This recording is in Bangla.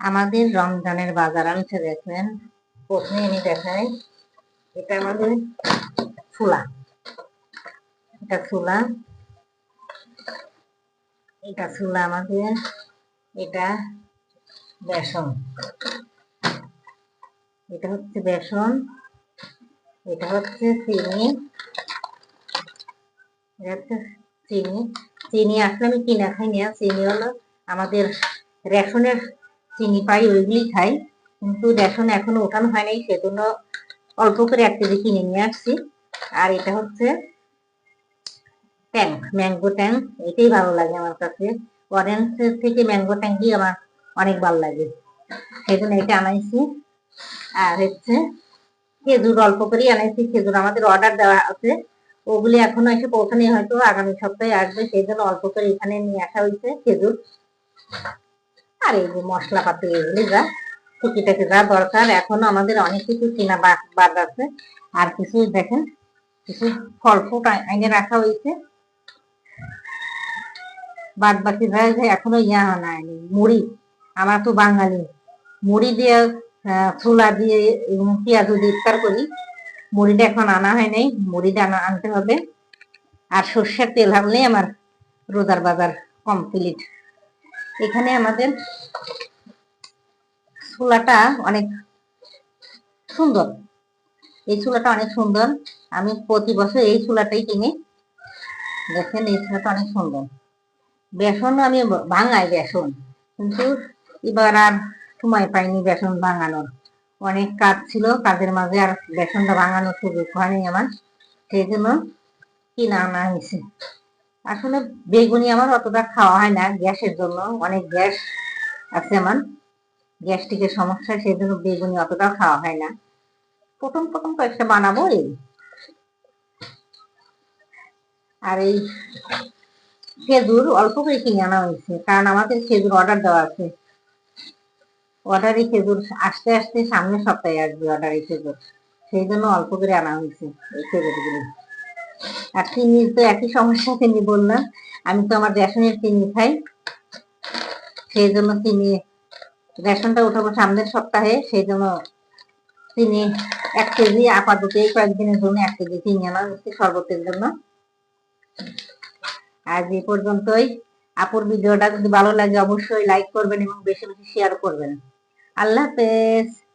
আমাদের রমজানের বাজার আনছে দেখবেন প্রথমে আমি দেখাই, এটা আমাদের ছোলা এটা ছোলা এটা ছোলা আমাদের, এটা বেসন। এটা হচ্ছে বেসন, এটা হচ্ছে চিনি। এটা হচ্ছে চিনি। চিনি আসলে আমি কিনা খাই না চিনি হলো আমাদের রেশনের চিনি পাই ওইগুলি খাই। কিন্তু রেশন এখনও ওঠানো হয় নাই, সেজন্য অল্প করে এক কেজি কিনে নিয়ে আসছি। আর এটা হচ্ছে ট্যাঙ্ক, ম্যাঙ্গো ট্যাঙ্ক, এটাই ভালো লাগে আমার কাছে। অরেঞ্জ থেকে ম্যাঙ্গো ট্যাঙ্কই আমার অনেক ভালো লাগে। সেই জন্য এটা আনাইছি। আর হচ্ছে খেজুর, অল্প করেই আনাইছি। খেজুর আমাদের অর্ডার দেওয়া আছে। ওগুলি এখনও এসে পৌঁছানি হয়তো আগামী সপ্তাহে আসবে সেই জন্য অল্প করে এখানে নিয়ে আসা হয়েছে খেজুর। আর এই যে মশলাপাতি এগুলি যা টুকিটাকি যা দরকার, এখনও আমাদের অনেক কিছু কেনা বাদ আছে। আর কিছু দেখেন, কিছু ফল ফুট আইনে রাখা হয়েছে। বাদ বাকি যা যা এখনও ইয়া আনায়নি মুড়ি। আমরা তো বাঙালি। মুড়ি দিয়ে ছোলা দিয়ে পেঁয়াজ দিয়ে ইফতার করি। মুড়িটা এখন আনা হয় নাই, মুড়িটা আনা আনতে হবে। আর সর্ষের তেল আনলেই আমার রোজার বাজার কমপ্লিট এখানে আমাদের ছোলাটা অনেক সুন্দর। এই চুলাটা অনেক সুন্দর। আমি প্রতি বছর এই চুলাটাই কিনি। দেখেন, এই চুলাটা অনেক সুন্দর। বেসন আমি ভাঙাই বেসন, কিন্তু এবার আর সময় পাইনি বেসন ভাঙানোর। অনেক কাজ ছিল কাজের মাঝে, আর বেসনটা ভাঙানোর সুযোগ হয়নি আমার। সেই জন্য কিনা আনা হয়েছে। আসলে বেগুনি আমার অতটা খাওয়া হয় না গ্যাসের জন্য, অনেক গ্যাস আছে আমার। গ্যাস্ট্রিকের সমস্যা সেই জন্য বেগুনি অতটা খাওয়া হয় না। প্রথম প্রথম কয়েকটা বানাবো এই। আর এই খেজুর অল্প করে কিনে আনা হয়েছে, কারণ আমাদের খেজুর অর্ডার দেওয়া আছে। অর্ডারে খেজুর আস্তে আস্তে সামনের সপ্তাহে আসবে অর্ডারে খেজুর, সেই জন্য অল্প করে আনা হয়েছে এই খেজুরগুলি। আর চিনি তো একই সমস্যা চিনি বললাম। আমি তো আমার রেশনের চিনি খাই। সেই জন্য চিনি, রেশনটা উঠাবো সামনের সপ্তাহে, সেই জন্য চিনি এক কেজি, আপাতত এই কয়েকদিনের জন্য এক কেজি চিনি আনা হচ্ছে শরবতের জন্য। আজ এই পর্যন্তই। আপুর ভিডিওটা যদি ভালো লাগে, অবশ্যই লাইক করবেন এবং বেশি বেশি শেয়ার করবেন। আল্লাহ হাফেজ।